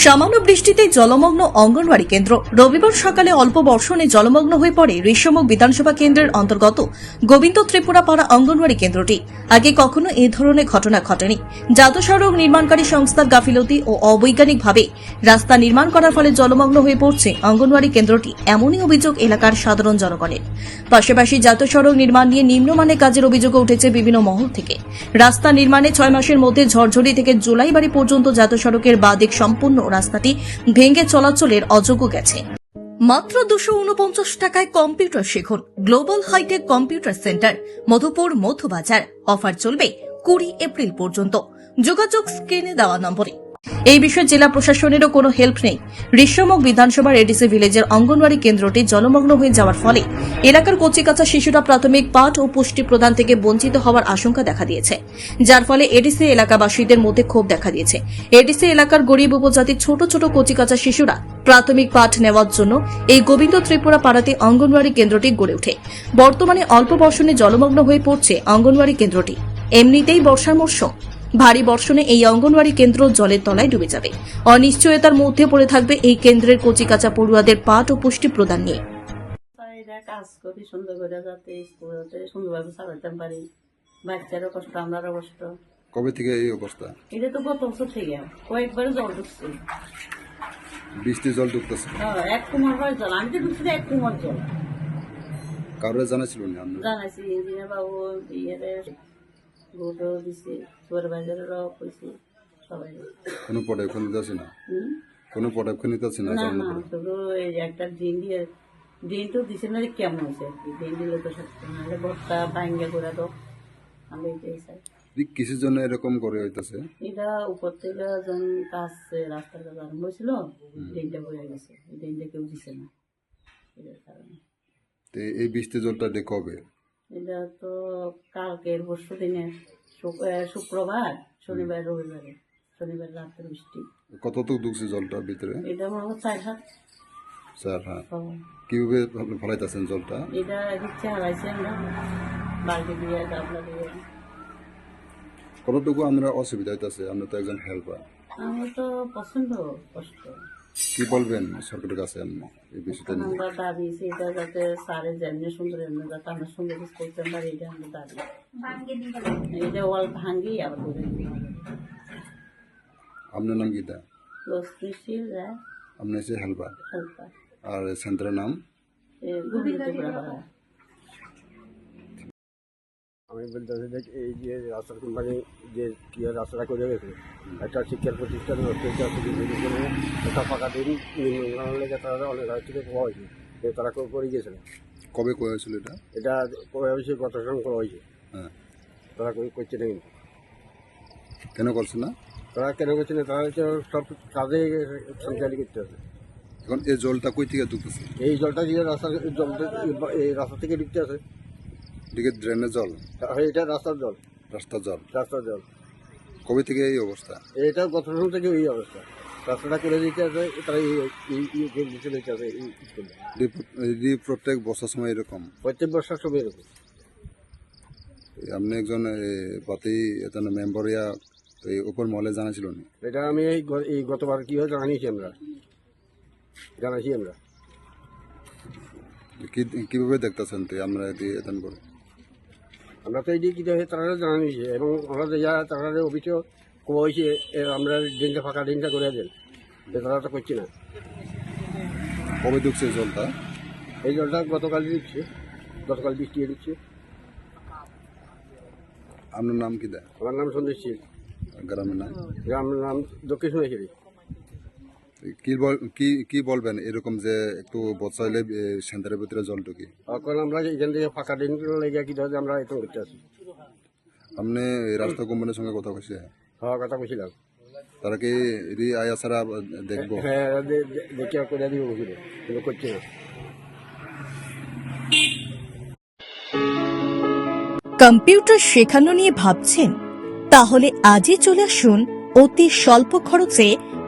সামান্য বৃষ্টিতে জলমগ্ন অঙ্গনওয়াড়ি কেন্দ্র। রবিবার সকালে অল্প বর্ষণে জলমগ্ন হয়ে পড়ে ঋষ্যমুখ বিধানসভা কেন্দ্রের অন্তর্গত গোবিন্দ ত্রিপুরা পাড়া অঙ্গনওয়াড়ি কেন্দ্রটি। আগে কখনো এ ধরনের ঘটনা ঘটেনি। জাতীয় সড়ক নির্মাণকারী সংস্থার গাফিলতি ও অবৈজ্ঞানিকভাবে রাস্তা নির্মাণ করার ফলে জলমগ্ন হয়ে পড়ছে অঙ্গনওয়াড়ি কেন্দ্রটি, এমনই অভিযোগ এলাকার সাধারণ জনগণের। পাশাপাশি জাতীয় সড়ক নির্মাণ নিয়ে নিম্নমানের কাজের অভিযোগও উঠেছে বিভিন্ন মহল থেকে। রাস্তা নির্মাণে ছয় মাসের মধ্যে ঝরঝরি থেকে জুলাইবাড়ি পর্যন্ত জাতীয় সড়কের বাদিক সম্পূর্ণ রাস্তাটি ভেঙে চলাচলের অযোগ্য গেছে। মাত্র দুশো উনপঞ্চাশ টাকায় কম্পিউটার শিখুন global hitech computer centre, Madhupur Madhubazar offer চলবে কুড়ি এপ্রিল পর্যন্ত। যোগাযোগ স্ক্রিনে দেওয়া নম্বরে। এই বিষয়ে জেলা প্রশাসনেরও কোনো হেল্প নেই। ঋষ্যমুখ বিধানসভার এডিসি ভিলেজের অঙ্গনওয়াড়ি কেন্দ্রটি জলমগ্ন হয়ে যাওয়ার ফলে এলাকার কচিকাচা শিশুরা প্রাথমিক পাঠ ও পুষ্টি প্রদান থেকে বঞ্চিত হওয়ার আশঙ্কা দেখা দিয়েছে। যার ফলে এডিসি এলাকাবাসীদের মধ্যে ক্ষোভ দেখা দিয়েছে। এডিসি এলাকার গরিব উপজাতির ছোট ছোট কচিকাচা শিশুরা প্রাথমিক পাঠ নেওয়ার জন্য এই গোবিন্দ ত্রিপুরা পাড়াতে অঙ্গনওয়াড়ি কেন্দ্রটি গড়ে ওঠে। বর্তমানে অল্প বর্ষণে জলমগ্ন হয়ে পড়ছে অঙ্গনওয়াড়ি কেন্দ্রটি। এমনিতেই বর্ষার মরশুম। ভারী বর্ষণে এই অঙ্গনওয়াড়ি কেন্দ্র জলের তলায় ডুবে যাবে। অনিশ্চয়তার মধ্যে পড়ে থাকবে এই কেন্দ্রের কচিকাচা পড়ুয়াদের পাঠ ও পুষ্টি প্রদান নিয়ে। কাজ করি সুন্দর করে যাতে স্কুলতে সুন্দরভাবে চালাতে পারি। বাচ্চারও কষ্ট আমরারও কষ্ট। কবে থেকে এই অবস্থা? এটা তো গত বছর থেকে। কয়েকবার জল ঢুকছে। বৃষ্টি জল ঢুকতেছে? হ্যাঁ, এক কুমার হয় জল। আমি তো ঢুকছি এক কুমার জল। কারোর জানাছিল না জানাইছি ইঞ্জিনিয়ার বাবু ইয়েরে। ভোটও দিছি সুপারভাইজারেরও কইছি সবাই কোনো পদক্ষেপ নিতেছে না? কোনো পদক্ষেপ নিতেছে না না জানানো না শুধু এই একটা ডিম দিয়ে ডিম তো দিছে না কেমন হয়েছে ডিম দিলে তো নাহলে ভাঙ্গে করে তো আমি এটাই চাই এই কিসের জন্য এরকম করে হইতাছে? এটা উপর থেকে যখন কাজ রাস্তার কাজ আরম্ভ হয়েছিল ড্রেনটা বয়ে গেছে। ড্রেনটা কেউ দিছে না। এটার কারণে। এই বৃষ্টি জলটা কবে? এটা তো কালকের পরশু দিনে শুক- শুক্রবার শনিবার রবিবারে। শনিবার রাত্রে বৃষ্টি। কতটুকু ঢুকছে জলটা ভিতরে? এটা মনে হয় চার হাত। হ্যাঁ পাবো। কীভাবে আপনি ফলাইতেছেন জলটা? এটা দিচ্ছে হারাইছি আমরা। বালতি দিয়ে গাবলা দিয়ে। কতটুকু আমরা অসুবিধা হইতাছে? আমরা তো একজন হেল্পার আমার তো পছন্দ কষ্ট। কি বলবেন? সরকারের কাছে এই বিষয়টা নিয়ে? আমরা দাবি সেটা যাতে স্যারের যেমনি সুন্দর এমনি যাতে আমরা সুন্দর কিছু করতে পারি এটা আমরা দাবি। এটা ওয়াল ভাঙ্গি আবার করে আপনার নাম গীতা আপনি হচ্ছে হেল্পার। আর সেন্টারের নাম? আমি বলতেছি যে এই যে রাস্তার কোম্পানি যে কি রাস্তাটা করে গেছে একটা শিক্ষার প্রতিষ্ঠান একটা ফাঁকা দিন লেগে তারা অনেক রাত থেকে পাওয়া হয়েছে যে তারা করে করে গিয়েছিল কবে কয়ে হয়েছিল এটা? এটা করা হয়েছে গত সঙ্গে করা হয়েছে। হ্যাঁ। তারা করে করছে না কিন্তু। কেন করছে না? তারা কেন করছে না? তারা হচ্ছে সব কাজে সঞ্চালিত করতে হবে। এখন এই জলটা কই থেকে ঢুকতেছে? এই জলটা দিয়ে রাস্তা জলটা এই রাস্তা থেকে ঢুকতে আছে। এদিকে ড্রেনের জল। তাহলে এটা রাস্তার জল। রাস্তার জল। রাস্তার জল। কবে থেকে এই অবস্থা? এটা গত সঙ্গে থেকে এই অবস্থা। রাস্তাটা করে দিতে আছে তারা এই এটি- এটি প্রত্যেক বছর সময় এরকম? প্রত্যেক বর্ষার সময় এরকম। আপনি একজন পাতি এজন মেম্বার ইয়া এই উপর মহলে জানাছিল নি এটা আমি এই গতবার কি হয় জানিয়েছি আমরা। জানাইছি আমরা। কি- কীভাবে দেখতেছেন তো আমরা এটি এতন করে আমরা তো এই দিয়ে কী তারা জানিয়েছি এবং আমরা যা তারা অফিসেও কোয়া হয়েছে আমরা দিনটা ফাঁকা দিনটা করে দেন। তারা তো করছি না। কবে ঢুকছে জলটা? এই জলটা গতকাল দিচ্ছে গতকাল বৃষ্টি দিচ্ছে আপনার নাম কি দেয়? আমার নাম সন্দেশ গ্রামের নাম? গ্রামের নাম দক্ষিণ সোনাইশিরি কি বল কি কি বলবেন? এরকম যে একটু বচাইলে সেন্টারের ভিতরে জল ঢুকি এখন আমরা এখান থেকে ফাঁকা দিন লেগে কী ধরে আমরা এত করতে আছি আপনি রাস্তা কোম্পানির সঙ্গে কথা কইছে? হওয়ার কথা বলছিলাম তারা কি এটি আয়া ছাড়া দেখব? হ্যাঁ দে- দেখে করে দিব কিন্তু করছি না। কম্পিউটার শেখানো নিয়ে ভাবছেন? তাহলে আজই চলে আসুন অতি স্বল্প খরচে